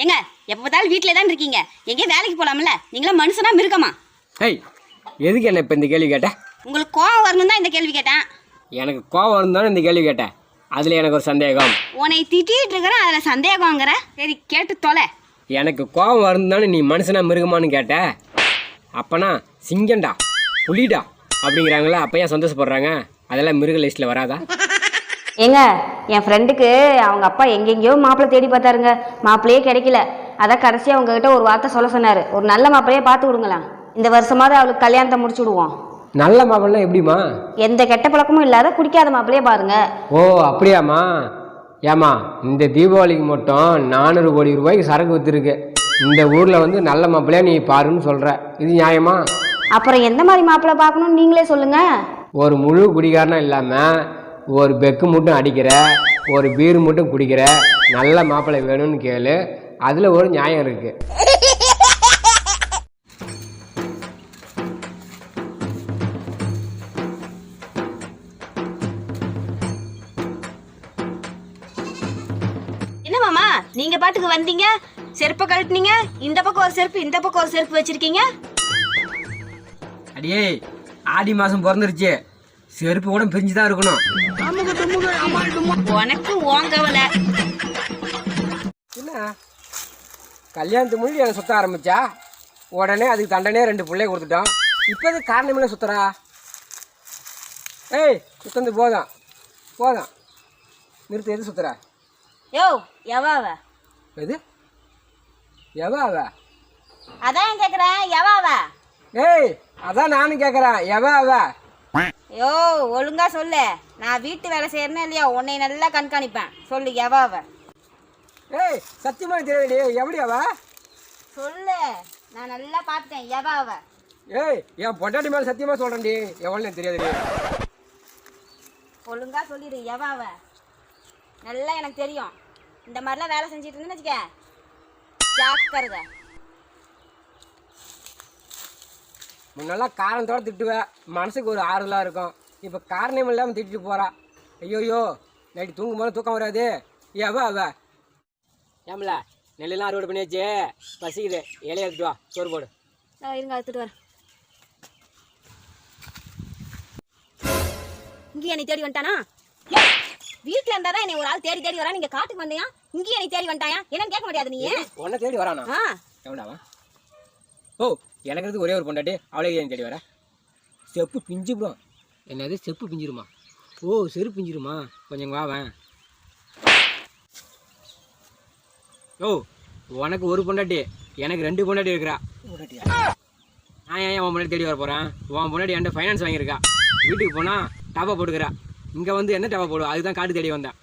ஏங்க எப்போ பார்த்தாலும் வீட்டில் தான் இருக்கீங்க. எங்கேயும் வேலைக்கு போகலாம்ல நீங்களாம் மனுஷனா மிருகமா? ஏய் எதுக்கு என்ன இப்போ இந்த கேள்வி கேட்ட? உங்களுக்கு கோவம் வரணும் தான் இந்த கேள்வி கேட்டேன். எனக்கு கோவம் இருந்தாலும் இந்த கேள்வி கேட்டேன். அதில் எனக்கு ஒரு சந்தேகம். உன்னை திட்டிகிட்டு இருக்கிறேன் அதில் சந்தேகங்கிற சரி கேட்டு தொலை. எனக்கு கோவம் இருந்தாலும் நீ மனுஷனா மிருகமான்னு கேட்ட. அப்பனா சிங்கம்டா புலிடா அப்படிங்கிறாங்களா அப்போ ஏன் சந்தோஷப்படுறாங்க? அதெல்லாம் மிருக லிஸ்ட்டில் வராதா? ஏங்க என் ஃப்ரெண்டுக்கு அவங்க அப்பா எங்கெங்கேயோ மாப்பிள்ளை தேடி பார்த்தாருங்க. மாப்பிள்ளையே கிடைக்கல. அதான் கடைசியாக உங்ககிட்ட ஒரு வார்த்தை சொல்ல சொன்னார். ஒரு நல்ல மாப்பிள்ளையே பார்த்து விடுங்களேன். இந்த வருஷமாவது அவளுக்கு கல்யாணத்தை முடிச்சு விடுவோம். நல்ல மாப்பிள்ளை எப்படிமா எந்த கெட்ட பழக்கமும் இல்லாத குடிக்காத மாப்பிள்ளையே பாருங்க. ஓ அப்படியாம்மா? ஏம்மா இந்த தீபாவளிக்கு மட்டும் நானூறு கோடி ரூபாய்க்கு சரக்கு விற்றுருக்கு இந்த ஊரில் வந்து நல்ல மாப்பிள்ளையா நீ பாருன்னு சொல்கிற இது நியாயமா? அப்புறம் எந்த மாதிரி மாப்பிள்ளை பார்க்கணும்னு நீங்களே சொல்லுங்க. ஒரு முழு குடிகாரனா இல்லாமல் ஒரு பெக்கு மட்டும் அடிக்கிற ஒரு பீர் மட்டும் குடிக்கிற நல்ல மாப்பிள்ளை வேணும்னு கேளு. அதில் ஒரு நியாயம் இருக்குது என்ன மாமா நீங்க பாட்டுக்கு வந்தீங்க? செருப்பை கழட்டுனீங்க? இந்த பக்கம் ஒரு செருப்பு இந்த பக்கம் ஒரு செருப்பு வச்சிருக்கீங்க? அடியே ஆடி மாதம் பிறந்துருச்சு. செருப்பு கூட பிரிஞ்சு தான் இருக்கணும் உனக்கு ஓங்கவலை என்ன? கல்யாணத்துக்கு முன்னாடி எனக்கு சுத்த ஆரம்பிச்சா? உடனே அதுக்கு தண்டனே ரெண்டு பிள்ளைய கொடுத்துட்டோம். இப்போ அது காரணமில்ல சுத்துறா? ஏய் சுத்தந்து போதும். போதும். நிறுத்து எது சுத்துற? யோ எவாவ? எது? எவா அவ அதான் கேக்குறேன் எவாவ? ஏய் அதான் நானும் கேட்குறேன் எவா அவ யோ ஒழுங்கா சொல்லு. நான் வீட்டு வேலை செய்யறேன்னா இல்லையா உன்னை நல்லா கண்காணிப்பேன். சொல்லு எவாவ ஏய் சத்தியமாக தெரியலடி எப்படி அவ? சொல்லு. நான் நல்லா பார்த்துட்டேன். எவாவ ஏய் என் பொண்டாட்டி மேலே சத்தியமாக சொல்கிறேன்டி எவ்வளோ தெரியாதுடி. ஒழுங்கா சொல்லிடு எவாவ நல்லா எனக்கு தெரியும். இந்த மாதிரிலாம் வேலை செஞ்சுட்டு இருந்தேன்னு வச்சுக்க. ஜாக்கிரதை. முன்னெல்லாம் காரணத்தோட திட்டுவேன் மனசுக்கு ஒரு ஆறுதலாக இருக்கும். இப்போ காரணம் இல்லாமல் திட்டிட்டு போகிறா ஐயோயோ நைட்டு தூங்கும் போது தூக்கம் வராது. ஏவ அவ ஏம்ல நெல்லெல்லாம் அறுவடை பண்ணியாச்சு. பசிக்குது. இலைய எடுத்துட்டு வா. சோறு போடு. நான் இருங்க எடுத்துட்டு வரேன். இங்கேயே என்னை தேடி வந்துட்டானா? வீட்டில் இருந்தா தான் என்னை ஒரு ஆள் தேடி தேடி வரா நீங்க காட்டுக்கு வந்தீங்க இங்கேயே என்னை தேடி வந்துட்டாயா? என்னன்னு கேட்க முடியாது நீ. உன்னை தேடி வரானா? ஆ. எவனாவா ஓ எனக்கு இருக்கு ஒரே ஒரு பொண்டாட்டி அவளே ஏன் தேடி வர? செப்பு பிஞ்சு ப்ரோ என்னது செப்பு பிஞ்சிருமா? ஓ செருப்பு பிஞ்சிருமா? கொஞ்சம் வாவேன் ஓ உனக்கு ஒரு பொண்டாட்டி எனக்கு ரெண்டு பொண்டாட்டி இருக்கிறா. நான் ஏன் உன் பொண்டாட்டி தேடி வர போகிறேன் உன் பொண்டாட்டி என்கிட்ட ஃபைனான்ஸ் வாங்கியிருக்கா. வீட்டுக்கு போனால் டப்பா போட்டுக்கிறா. இங்கே வந்து என்ன டப்பா போடுவா? அதுதான் காட்டு தேடி வந்தேன்.